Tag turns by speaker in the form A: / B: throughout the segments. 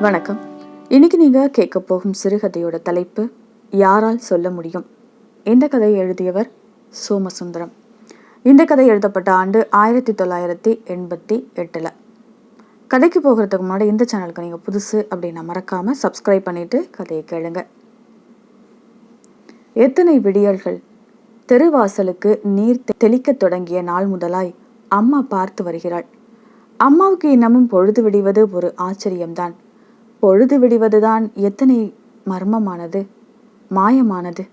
A: வணக்கம். இன்னைக்கு நீங்கள் கேட்க போகும் சிறுகதையோட தலைப்பு யாரால் சொல்ல முடியும்? இந்த கதையை எழுதியவர் சோமசுந்தரம். இந்த கதை எழுதப்பட்ட ஆண்டு ஆயிரத்தி தொள்ளாயிரத்தி எண்பத்தி எட்டில். கதைக்கு போகிறதுக்கு முன்னாடி இந்த சேனலுக்கு நீங்கள் புதுசு அப்படின்னா மறக்காமல் சப்ஸ்கிரைப் பண்ணிவிட்டு கதையை கேளுங்க. எத்தனை விடியல்கள் தெருவாசலுக்கு நீர் தெளிக்கத் தொடங்கிய நாள் முதலாய் அம்மா பார்த்து வருகிறாள். அம்மாவுக்கு இன்னமும் பொழுது விடிவது ஒரு ஆச்சரியம்தான். பொழுது விடுவதுதான் எத்தனை மர்மமானது மாயமானது.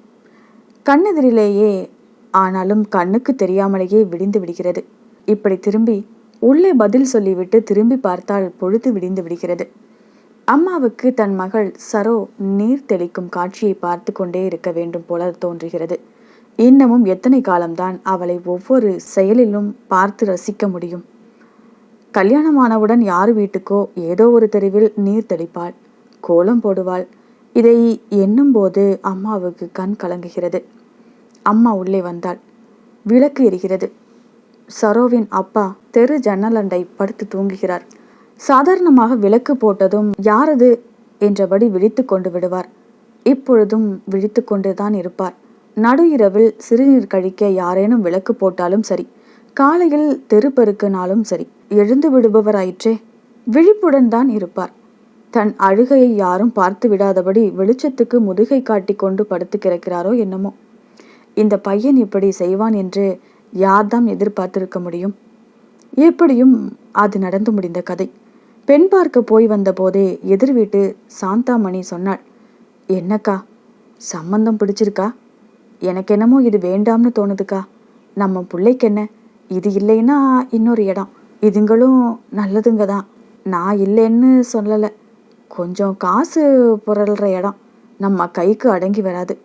A: கண்ணெதிரிலேயே ஆனாலும் கண்ணுக்கு தெரியாமலேயே விடிந்து விடுகிறது. இப்படி திரும்பி உள்ளே பதில் சொல்லிவிட்டு திரும்பி பார்த்தால் பொழுது விடிந்து விடுகிறது. அம்மாவுக்கு தன் மகள் சரோ நீர் தெளிக்கும் காட்சியை பார்த்து கொண்டே இருக்க வேண்டும் போல தோன்றுகிறது. இன்னமும் எத்தனை காலம்தான் அவளை ஒவ்வொரு செயலிலும் பார்த்து ரசிக்க முடியும். கல்யாணமானவுடன் யார் வீட்டுக்கோ ஏதோ ஒரு தெருவில் நீர் தெளிப்பாள் கோலம் போடுவாள். இதை எண்ணும்போது அம்மாவுக்கு கண் கலங்குகிறது. அம்மா உள்ளே வந்தாள். விளக்கு எரிகிறது. சரோவின் அப்பா தெரு ஜன்னலண்டை படுத்து தூங்குகிறார். சாதாரணமாக விளக்கு போட்டதும் யாரது என்றபடி விழித்து கொண்டு விடுவார். இப்பொழுதும் விழித்து கொண்டுதான் இருப்பார். நடு இரவில் சிறுநீர் கழிக்க யாரேனும் விளக்கு போட்டாலும் சரி. காலையில் தெரு பெருக்கினாலும் சரி எழுந்து விடுபவராயிற்றே. விழிப்புடன் தான் இருப்பார். தன் அழுகையை யாரும் பார்த்து விடாதபடி வெளிச்சத்துக்கு முதுகை காட்டி கொண்டு படுத்து கிடக்கிறாரோ என்னமோ. இந்த பையன் இப்படி செய்வான் என்று யார்தான் எதிர்பார்த்திருக்க முடியும்? எப்படியும் அது நடந்து முடிந்த கதை. பெண் பார்க்க போய் வந்தபோதே எதிர் வீட்டு சாந்தாமணி சொன்னாள் என்னக்கா சம்மந்தம் பிடிச்சிருக்கா? எனக்கு என்னமோ இது வேண்டாம்னு தோணுதுக்கா? நம்ம பிள்ளைக்கு என்ன இது இல்லைன்னா இன்னொரு இடம். இதுங்களும் நல்லதுங்க தான் நான் இல்லைன்னு சொல்லலை. கொஞ்சம் காசு புரள்ற இடம். நம்ம கைக்கு அடங்கி வராது.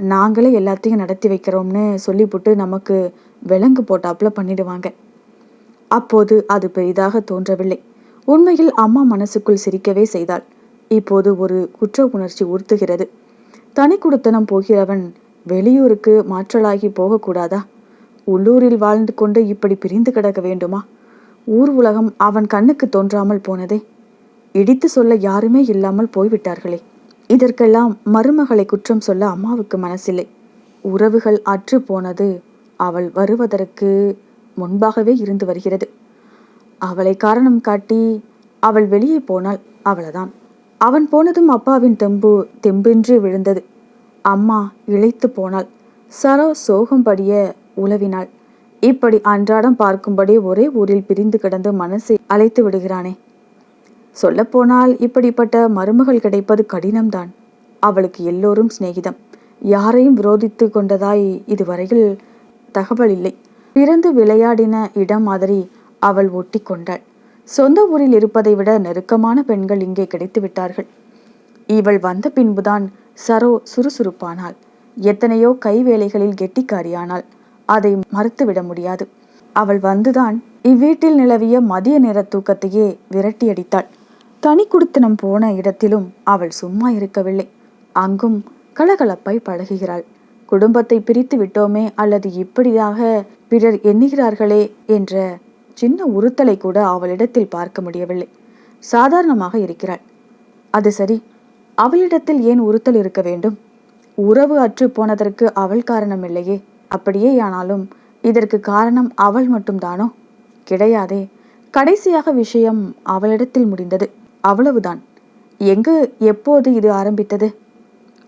A: நாங்களே எல்லாத்தையும் நடத்தி வைக்கிறோம்னு சொல்லிவிட்டு நமக்கு விலங்கு போட்டாப்புல பண்ணிடுவாங்க. அப்போது அது பெரிதாக தோன்றவில்லை. உண்மையில் அம்மா மனசுக்குள் சிரிக்கவே செய்தாள். இப்போது ஒரு குற்ற உணர்ச்சி உறுத்துகிறது தனி குடுத்தனம் போகிறவன் வெளியூருக்கு மாற்றலாகி போகக்கூடாதா? உள்ளூரில் வாழ்ந்து கொண்டு இப்படி பிரிந்து கிடக்க வேண்டுமா? ஊர் உலகம் அவன் கண்ணுக்கு தோன்றாமல் போனதே. இடித்து சொல்ல யாருமே இல்லாமல் போய்விட்டார்களே. இதற்கெல்லாம் மருமகளை குற்றம் சொல்ல அம்மாவுக்கு மனசில்லை. உறவுகள் அற்று போனது அவள் வருவதற்கு முன்பாகவே இருந்து வருகிறது. அவளை காரணம் காட்டி அவள் வெளியே போனாள் அவ்வளவுதான் அவன் போனதும் அப்பாவின் தெம்பு தெம்பின்றி விழுந்தது. அம்மா இழைத்து போனாள். சரோ சோகம்படிய உளவினாள் இப்படி அன்றாடம் பார்க்கும்படி ஒரே ஊரில் பிரிந்து கிடந்து மனசை அழைத்து விடுகிறானே. சொல்லப்போனால் இப்படிப்பட்ட மருமகள் கிடைப்பது கடினம்தான். அவளுக்கு எல்லோரும் சிநேகிதம். யாரையும் விரோதித்து கொண்டதாய் இதுவரையில் தகவல் இல்லை. பிறந்து விளையாடின இடம் மாதிரி அவள் ஒட்டி கொண்டாள். சொந்த ஊரில் இருப்பதை விட நெருக்கமான பெண்கள் இங்கே கிடைத்து விட்டார்கள். இவள் வந்த பின்புதான் சரோ சுறுசுறுப்பானாள். எத்தனையோ கைவேலைகளில் கெட்டிக்காரியானாள். அதை மறுத்துவிட முடியாது. அவள் வந்துதான் இவ்வீட்டில் நிலவிய மதிய நேர தூக்கத்தையே விரட்டியடித்தாள். தனி குடித்தனம் போன இடத்திலும் அவள் சும்மா இருக்கவில்லை. அங்கும் கலகலப்பாய் பழகுகிறாள். குடும்பத்தை பிரித்து விட்டோமே அல்லது இப்படியாக பிறர் எண்ணுகிறார்களே என்ற சின்ன உறுத்தலை கூட அவளிடத்தில் பார்க்க முடியவில்லை. சாதாரணமாக இருக்கிறாள். அது சரி அவளிடத்தில் ஏன் உறுத்தல் இருக்க வேண்டும்? உறவு அற்று போனதற்கு அவள் காரணம் இல்லையே. அப்படியே ஆனாலும் இதற்கு காரணம் அவள் மட்டும்தானோ? கிடையாதே. கடைசியாக விஷயம் அவளிடத்தில் முடிந்தது. அவ்வளவுதான். எங்கு எப்போது இது ஆரம்பித்தது?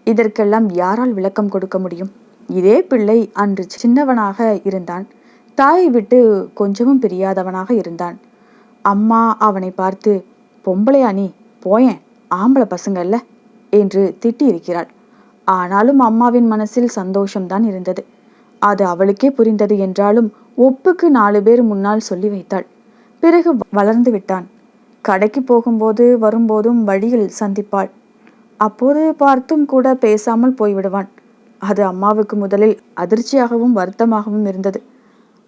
A: இதற்கெல்லாம் யாரால் விளக்கம் கொடுக்க முடியும்? இதே பிள்ளை அன்று சின்னவனாக இருந்தான். தாயை விட்டு கொஞ்சமும் பிரியாதவனாக இருந்தான். அம்மா அவனை பார்த்து பொம்பளையா நீ? போயேன். ஆம்பளை பசங்கல்ல என்று திட்டியிருக்கிறாள். ஆனாலும் அம்மாவின் மனசில் சந்தோஷம்தான் இருந்தது. அது அவளுக்கே புரிந்தது என்றாலும் ஒப்புக்கு நாலு பேர் முன்னால் சொல்லி வைத்தாள். பிறகு வளர்ந்து விட்டான். கடைக்கு போகும்போது வரும்போதும் வழியில் சந்திப்பாள். அப்போது பார்த்தும் கூட பேசாமல் போய்விடுவான். அது அம்மாவுக்கு முதலில் அதிர்ச்சியாகவும் வருத்தமாகவும் இருந்தது.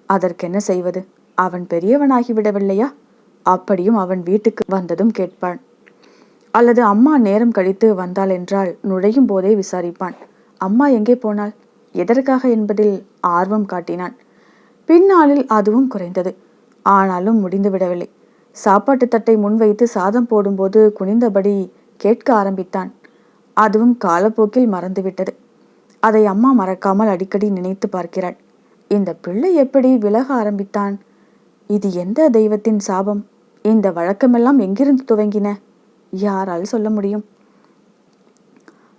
A: அதற்கென்ன செய்வது? அவன் பெரியவனாகி விடவில்லையா? அப்படியும் அவன் வீட்டுக்கு வந்ததும் கேட்பான். அல்லது அம்மா நேரம் கழித்து வந்தாள் என்றால் நுழையும் போதே விசாரிப்பான். அம்மா எங்கே போனாள்? எதற்காக என்பதில் ஆர்வம் காட்டினான். பின்னாளில் அதுவும் குறைந்தது. ஆனாலும் முடிந்துவிடவில்லை. சாப்பாட்டு தட்டை முன்வைத்து சாதம் போடும்போது குனிந்தபடி கேட்க ஆரம்பித்தான். அதுவும் காலப்போக்கில் மறந்துவிட்டது. அதை அம்மா மறக்காமல் அடிக்கடி நினைத்து பார்க்கிறாள். இந்த பிள்ளை எப்படி விலக ஆரம்பித்தான்? இது எந்த தெய்வத்தின் சாபம்? இந்த வழக்கமெல்லாம் எங்கிருந்து துவங்கின? யாரால் சொல்ல முடியும்?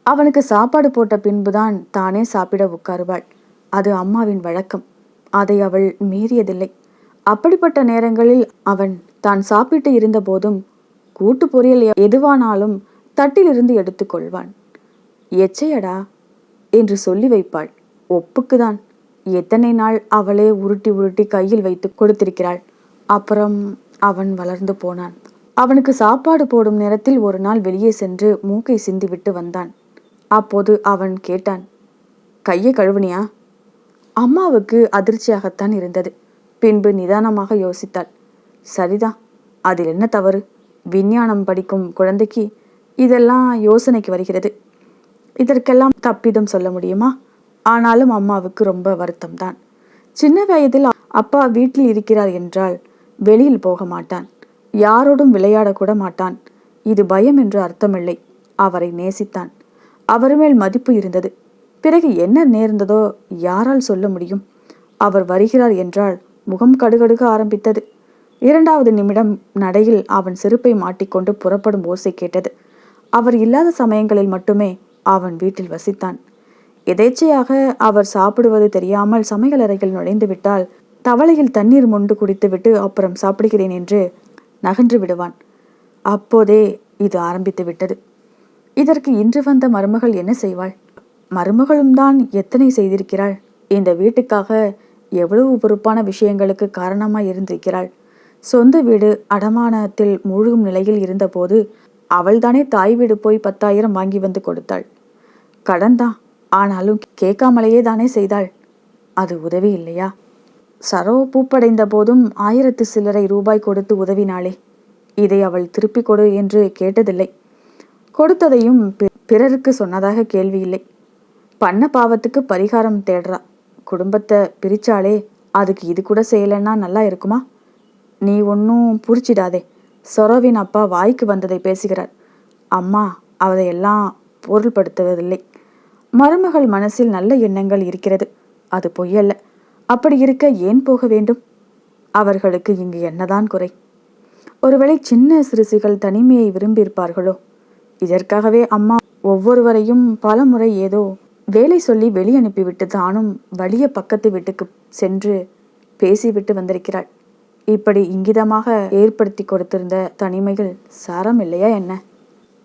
A: அவனுக்கு சாப்பாடு போட்ட பின்புதான் தானே சாப்பிட உட்காருவாள். அது அம்மாவின் வழக்கம். அதை அவள் மீறியதில்லை. அப்படிப்பட்ட நேரங்களில் அவன் தான் சாப்பிட்டு இருந்தபோதும் கூட்டு பொரியல் எதுவானாலும் தட்டிலிருந்து எடுத்துக்கொள்வான் எச்சையடா என்று சொல்லி வைப்பாள். ஒப்புக்குதான். எத்தனை நாள் அவளே உருட்டி உருட்டி கையில் வைத்து கொடுத்திருக்கிறாள். அப்புறம் அவன் வளர்ந்து போனான். அவனுக்கு சாப்பாடு போடும் நேரத்தில் ஒரு நாள் வெளியே சென்று மூக்கை சிந்திவிட்டு வந்தான். அப்போது அவன் கேட்டான் கையை கழுவுனியா? அம்மாவுக்கு அதிர்ச்சியாகத்தான் இருந்தது. பின்பு நிதானமாக யோசித்தாள். சரிதான் அதில் என்ன தவறு? விஞ்ஞானம் படிக்கும் குழந்தைக்கு இதெல்லாம் யோசனைக்கு வருகிறது. இதற்கெல்லாம் தப்பிதம் சொல்ல முடியுமா? ஆனாலும் அம்மாவுக்கு ரொம்ப வருத்தம் தான் சின்ன வயதில் அப்பா வீட்டில் இருக்கிறார் என்றால் வெளியில் போக மாட்டான். யாரோடும் விளையாடக்கூட மாட்டான். இது பயம் என்று அர்த்தமில்லை. அவரை நேசித்தான். அவர் மேல் மதிப்பு இருந்தது. பிறகு என்ன நேர்ந்ததோ யாரால் சொல்ல முடியும்? அவர் வருகிறார் என்றால் முகம் கடுகடுக ஆரம்பித்தது. இரண்டாவது நிமிடம் நடையில் அவன் செருப்பை மாட்டிக்கொண்டு புறப்படும் ஓசை கேட்டது. அவர் இல்லாத சமயங்களில் மட்டுமே அவன் வீட்டில் வசித்தான். எதேச்சையாக அவர் சாப்பிடுவது தெரியாமல் சமையலறையில் நுழைந்து விட்டால் தவளையில் தண்ணீர் மொண்டு குடித்துவிட்டு அப்புறம் சாப்பிடுகிறேன் என்று நகன்று விடுவான். அப்போதே இது ஆரம்பித்து விட்டது. இதற்கு இன்று வந்த மருமகள் என்ன செய்வாள்? மருமகளும் தான் எத்தனை செய்திருக்கிறாள்? இந்த வீட்டுக்காக எவ்வளவு பொறுப்பான விஷயங்களுக்கு காரணமாய் இருந்திருக்கிறாள்? சொந்த வீடு அடமானத்தில் மூழ்கும் நிலையில் இருந்தபோது அவள்தானே தாய் வீடு போய் பத்தாயிரம் வாங்கி வந்து கொடுத்தாள். கடன் தான் ஆனாலும் கேட்காமலேயே தானே செய்தாள். அது உதவி இல்லையா? சரோ பூப்படைந்த போதும் ஆயிரத்து சில்லறை ரூபாய் கொடுத்து உதவினாளே. இதை அவள் திருப்பிக் கொடு என்று கேட்டதில்லை. கொடுத்ததையும் பிறருக்கு சொன்னதாக கேள்வி இல்லை. பண்ண பாவத்துக்கு பரிகாரம் தேடுறா. குடும்பத்தை பிரிச்சாலே அதுக்கு இது கூட செய்யலைன்னா நல்லா இருக்குமா? நீ ஒன்றும் புரிச்சிடாதே. சொரோவின் அப்பா வாய்க்கு வந்ததை பேசுகிறார். அம்மா அதையெல்லாம் பொருள்படுத்துவதில்லை. மருமகள் மனசில் நல்ல எண்ணங்கள் இருக்கிறது. அது பொய்யல்ல. அப்படி இருக்க ஏன் போக வேண்டும்? அவர்களுக்கு இங்கு என்னதான் குறை? ஒருவேளை சின்ன சிறுசிகள் தனிமையை விரும்பியிருப்பார்களோ? இதற்காகவே அம்மா ஒவ்வொருவரையும் பல முறை ஏதோ வேலை சொல்லி வெளியனுப்பிவிட்டு தானும் வலிய பக்கத்து வீட்டுக்கு சென்று பேசிவிட்டு வந்திருக்கிறாள். இப்படி இங்கிதமாக ஏற்படுத்தி கொடுத்திருந்த தனிமையில் சாரம் இல்லையா என்ன?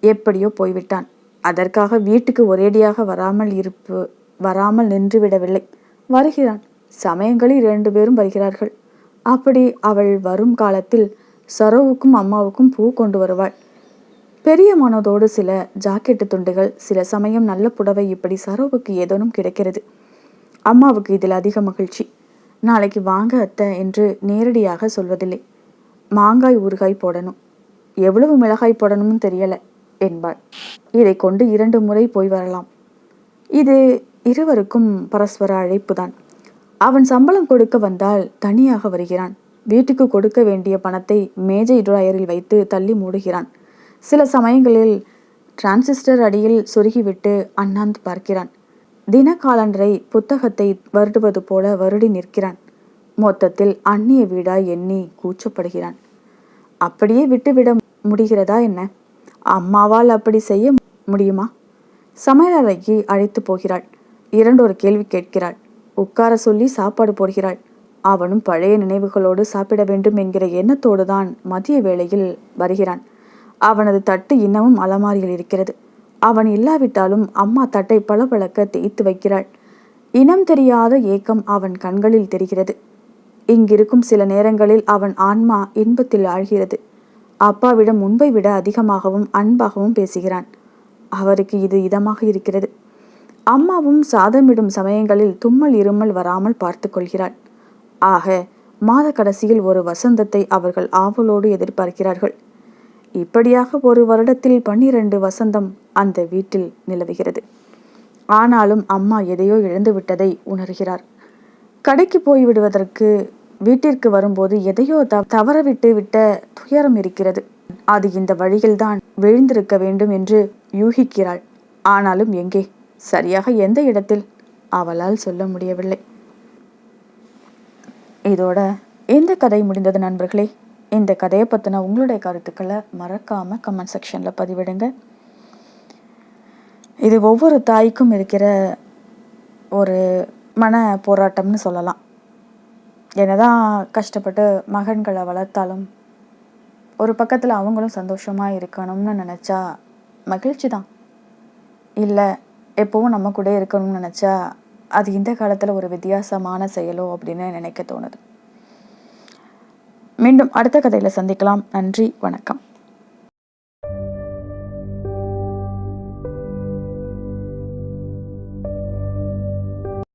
A: எப்படியோ போய்விட்டான். அதற்காக வீட்டுக்கு ஒரேடியாக வராமல் இருப்பு வராமல் நின்றுவிடவில்லை. வருகிறான் சமயங்களில் இரண்டு பேரும் வருகிறார்கள். அப்படி அவள் வரும் காலத்தில் சரோவுக்கும் அம்மாவுக்கும் பூ கொண்டு வருவாள். பெரிய மனதோடு சில ஜாக்கெட்டு துண்டுகள் சில சமயம் நல்ல புடவை இப்படி சரோவுக்கு ஏதோனும் கிடைக்கிறது. அம்மாவுக்கு இதில் அதிக மகிழ்ச்சி. நாளைக்கு வாங்க அத்தை என்று நேரடியாக சொல்வதில்லை. மாங்காய் ஊறுகாய் போடணும். எவ்வளவு மிளகாய் போடணும்னு தெரியலை என்பாள். இதை கொண்டு இரண்டு முறை போய் வரலாம். இது இருவருக்கும் பரஸ்பர அழைப்புதான். அவன் சம்பளம் கொடுக்க வந்தால் தனியாக வருகிறான். வீட்டுக்கு கொடுக்க வேண்டிய பணத்தை மேஜை ட்ராயரில் வைத்து தள்ளி மூடுகிறான். சில சமயங்களில் டிரான்சிஸ்டர் அடியில் சொருகிவிட்டு அண்ணாந்து பார்க்கிறான். தின காலண்டரை புத்தகத்தை வருடுவது போல வருடி நிற்கிறான். மொத்தத்தில் அந்நிய வீடாய் எண்ணி கூச்சப்படுகிறான். அப்படியே விட்டுவிட முடிகிறதா என்ன? அம்மாவால் அப்படி செய்ய முடியுமா? சமையலறைக்கு அழைத்து போகிறாள். இரண்டொரு கேள்வி கேட்கிறாள். உட்கார சொல்லி சாப்பாடு போடுகிறாள். அவனும் பழைய நினைவுகளோடு சாப்பிட வேண்டும் என்கிற எண்ணத்தோடு தான் மதிய வேளையில் வருகிறான். அவனது தட்டு இன்னமும் அலமாரியில் இருக்கிறது. அவன் இல்லாவிட்டாலும் அம்மா தட்டை பளபளக்க தேய்த்து வைக்கிறாள். இனம் தெரியாத ஏக்கம் அவன் கண்களில் தெரிகிறது. இங்கிருக்கும் சில நேரங்களில் அவன் ஆன்மா இன்பத்தில் ஆழ்கிறது. அப்பாவிடம் முன்பை விட அதிகமாகவும் அன்பாகவும் பேசுகிறான். அவருக்கு இது இதமாக இருக்கிறது. அம்மாவும் சாதமிடும் சமயங்களில் தும்மல் இருமல் வராமல் பார்த்து கொள்கிறாள். ஆக மாத கடைசியில் ஒரு வசந்தத்தை அவர்கள் ஆவலோடு எதிர்பார்க்கிறார்கள். இப்படியாக ஒரு வருடத்தில் பன்னிரண்டு வசந்தம் அந்த வீட்டில் நிலவுகிறது. ஆனாலும் அம்மா எதையோ இழந்து விட்டதை உணர்கிறார். கடைக்கு போய்விடுவதற்கு வீட்டிற்கு வரும்போது எதையோ த தவறவிட்டு விட்ட துயரம் இருக்கிறது. அது இந்த வழியில்தான் விழுந்திருக்க வேண்டும் என்று யூகிக்கிறாள். ஆனாலும் எங்கே? சரியாக எந்த இடத்தில்? அவளால் சொல்ல முடியவில்லை. இதோட இந்த கதை முடிந்தது நண்பர்களே? இந்த கதையை பற்றின உங்களுடைய கருத்துக்களை மறக்காமல் கமெண்ட் செக்ஷனில் பதிவிடுங்க. இது ஒவ்வொரு தாய்க்கும் இருக்கிற ஒரு மன போராட்டம்னு சொல்லலாம். என்னதான் கஷ்டப்பட்டு மகன்களை வளர்த்தாலும் ஒரு பக்கத்தில் அவங்களும் சந்தோஷமாக இருக்கணும்னு நினச்சா மகிழ்ச்சி தான். இல்லை எப்போவும் நம்ம கூட இருக்கணும்னு நினச்சா அது இந்த காலத்தில் ஒரு வித்தியாசமான செயலோ அப்படின்னு நினைக்க தோணுது. மீண்டும் அடுத்த கதையில் சந்திக்கலாம். நன்றி வணக்கம்.